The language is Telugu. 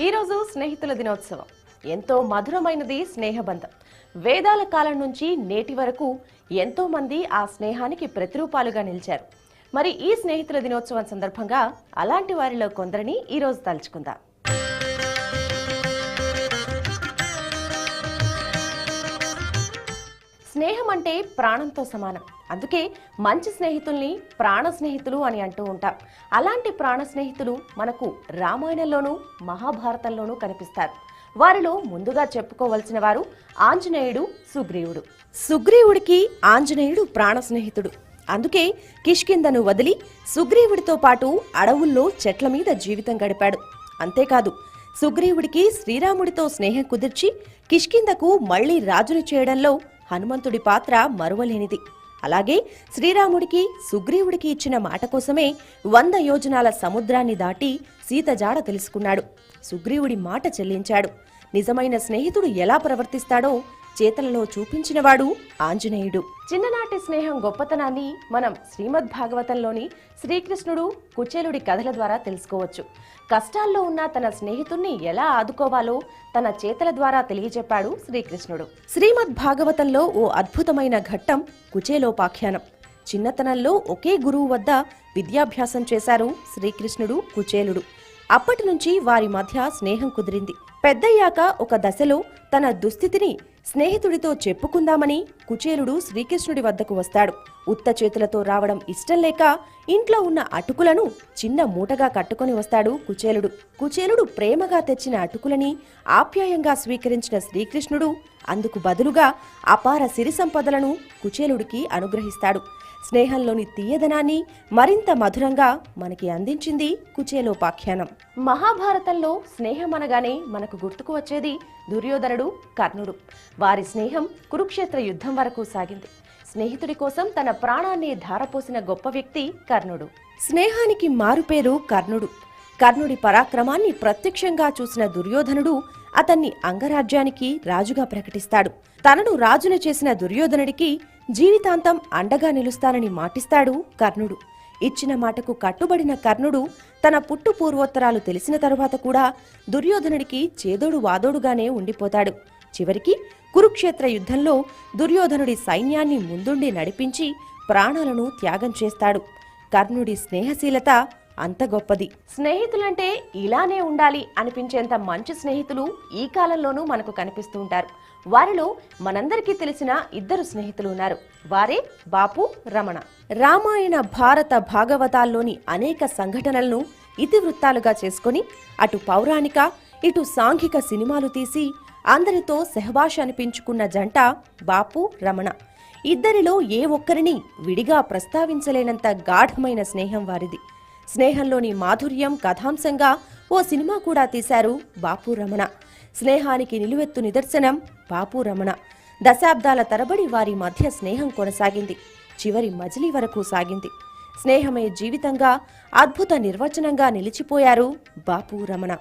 ఈరోజు స్నేహితుల దినోత్సవం. ఎంతో మధురమైనది స్నేహబంధం. వేదాల కాలం నుంచి నేటి వరకు ఎంతో మంది ఆ స్నేహానికి ప్రతిరూపాలుగా నిలిచారు. మరి ఈ స్నేహితుల దినోత్సవం సందర్భంగా అలాంటి వారిలో కొందరిని ఈరోజు తలుచుకుందాం. స్నేహం అంటే ప్రాణంతో సమానం. అందుకే మంచి స్నేహితుల్ని ప్రాణ స్నేహితులు అని అంటూ ఉంటాం. అలాంటి ప్రాణ స్నేహితులు మనకు రామాయణంలోనూ మహాభారతంలోనూ కనిపిస్తారు. వారిలో ముందుగా చెప్పుకోవలసిన వారు ఆంజనేయుడు సుగ్రీవుడు. సుగ్రీవుడికి ఆంజనేయుడు ప్రాణ స్నేహితుడు. అందుకే కిష్కిందను వదిలి సుగ్రీవుడితో పాటు అడవుల్లో చెట్ల మీద జీవితం గడిపాడు. అంతేకాదు సుగ్రీవుడికి శ్రీరాముడితో స్నేహం కుదిర్చి కిష్కిందకు మళ్ళీ రాజుని చేయడంలో హనుమంతుడి పాత్ర మరువలేనిది. అలాగే శ్రీరాముడికి సుగ్రీవుడికి ఇచ్చిన మాట కోసమే వంద యోజనాల సముద్రాన్ని దాటి సీత జాడ తెలుసుకున్నాడు. సుగ్రీవుడి మాట చెల్లించాడు. నిజమైన స్నేహితుడు ఎలా ప్రవర్తిస్తాడో చేతలలో చూపించినవాడు ఆంజనేయుడు. చిన్ననాటి స్నేహం గొప్పతనాన్ని మనం శ్రీమద్ భాగవతంలోని శ్రీకృష్ణుడు కుచేలుడి కథల ద్వారా తెలుసుకోవచ్చు. కష్టాల్లో ఉన్న తన స్నేహితుణ్ణి ఎలా ఆదుకోవాలో తన చేతల ద్వారా తెలియజెప్పాడు శ్రీకృష్ణుడు. శ్రీమద్ భాగవతంలో ఓ అద్భుతమైన ఘట్టం కుచేలోపాఖ్యానం. చిన్నతనంలో ఒకే గురువు వద్ద విద్యాభ్యాసం చేశారు శ్రీకృష్ణుడు కుచేలుడు. అప్పటి నుంచి వారి మధ్య స్నేహం కుదిరింది. పెద్దయ్యాక ఒక దశలో తన దుస్థితిని స్నేహితుడితో చెప్పుకుందామని కుచేలుడు శ్రీకృష్ణుడి వద్దకు వస్తాడు. ఉత్త చేతులతో రావడం ఇష్టం లేక ఇంట్లో ఉన్న అటుకులను చిన్న మూటగా కట్టుకొని వస్తాడు కుచేలుడు. కుచేలుడు ప్రేమగా తెచ్చిన అటుకులని ఆప్యాయంగా స్వీకరించిన శ్రీకృష్ణుడు అందుకు బదులుగా అపార సిరి సంపదలను కుచేలుడికి అనుగ్రహిస్తాడు. స్నేహంలోని తీయదనాన్ని మరింత మధురంగా మనకి అందించింది కుచేలోపాఖ్యానం. మహాభారతంలో స్నేహం అనగానే మనకు గుర్తుకు వచ్చేది దుర్యోధనుడు కర్ణుడు. వారి స్నేహం కురుక్షేత్ర యుద్ధం వరకు సాగింది. స్నేహితుడి కోసం తన ప్రాణాన్ని ధారపోసిన గొప్ప వ్యక్తి కర్ణుడు. స్నేహానికి మారుపేరు కర్ణుడు. కర్ణుడి పరాక్రమాన్ని ప్రత్యక్షంగా చూసిన దుర్యోధనుడు అతన్ని అంగరాజ్యానికి రాజుగా ప్రకటిస్తాడు. తనను రాజును చేసిన దుర్యోధనుడికి జీవితాంతం అండగా నిలుస్తానని మాటిస్తాడు కర్ణుడు. ఇచ్చిన మాటకు కట్టుబడిన కర్ణుడు తన పుట్టు పూర్వోత్తరాలు తెలిసిన తరువాత కూడా దుర్యోధనుడికి చేదోడు వాదోడుగానే ఉండిపోతాడు. చివరికి కురుక్షేత్ర యుద్ధంలో దుర్యోధనుడి సైన్యాన్ని ముందుండి నడిపించి ప్రాణాలను త్యాగం చేస్తాడు. కర్ణుడి స్నేహశీలత అంత గొప్పది. స్నేహితులంటే ఇలానే ఉండాలి అనిపించేంత మంచి స్నేహితులు ఈ కాలంలోనూ మనకు కనిపిస్తూ ఉంటారు. వారిలో మనందరికీ తెలిసిన ఇద్దరు స్నేహితులు ఉన్నారు. వారే బాపు రమణ. రామాయణ భారత భాగవతాల్లోని అనేక సంఘటనలను ఇతివృత్తాలుగా చేసుకొని అటు పౌరాణిక ఇటు సాంఘిక సినిమాలు తీసి అందరితో సెహబాష్ అనిపించుకున్న జంట బాపు రమణ. ఇద్దరిలో ఏ ఒక్కరిని విడిగా ప్రస్తావించలేనంత గాఢమైన స్నేహం వారిది. స్నేహంలోని మాధుర్యం కథాంశంగా ఓ సినిమా కూడా తీశారు బాపు రమణ. స్నేహానికి నిలువెత్తు నిదర్శనం బాపు రమణ. దశాబ్దాల తరబడి వారి మధ్య స్నేహం కొనసాగింది. చివరి మజిలీ వరకు సాగింది. స్నేహమే జీవితంగా అద్భుత నిర్వచనంగా నిలిచిపోయారు బాపు రమణ.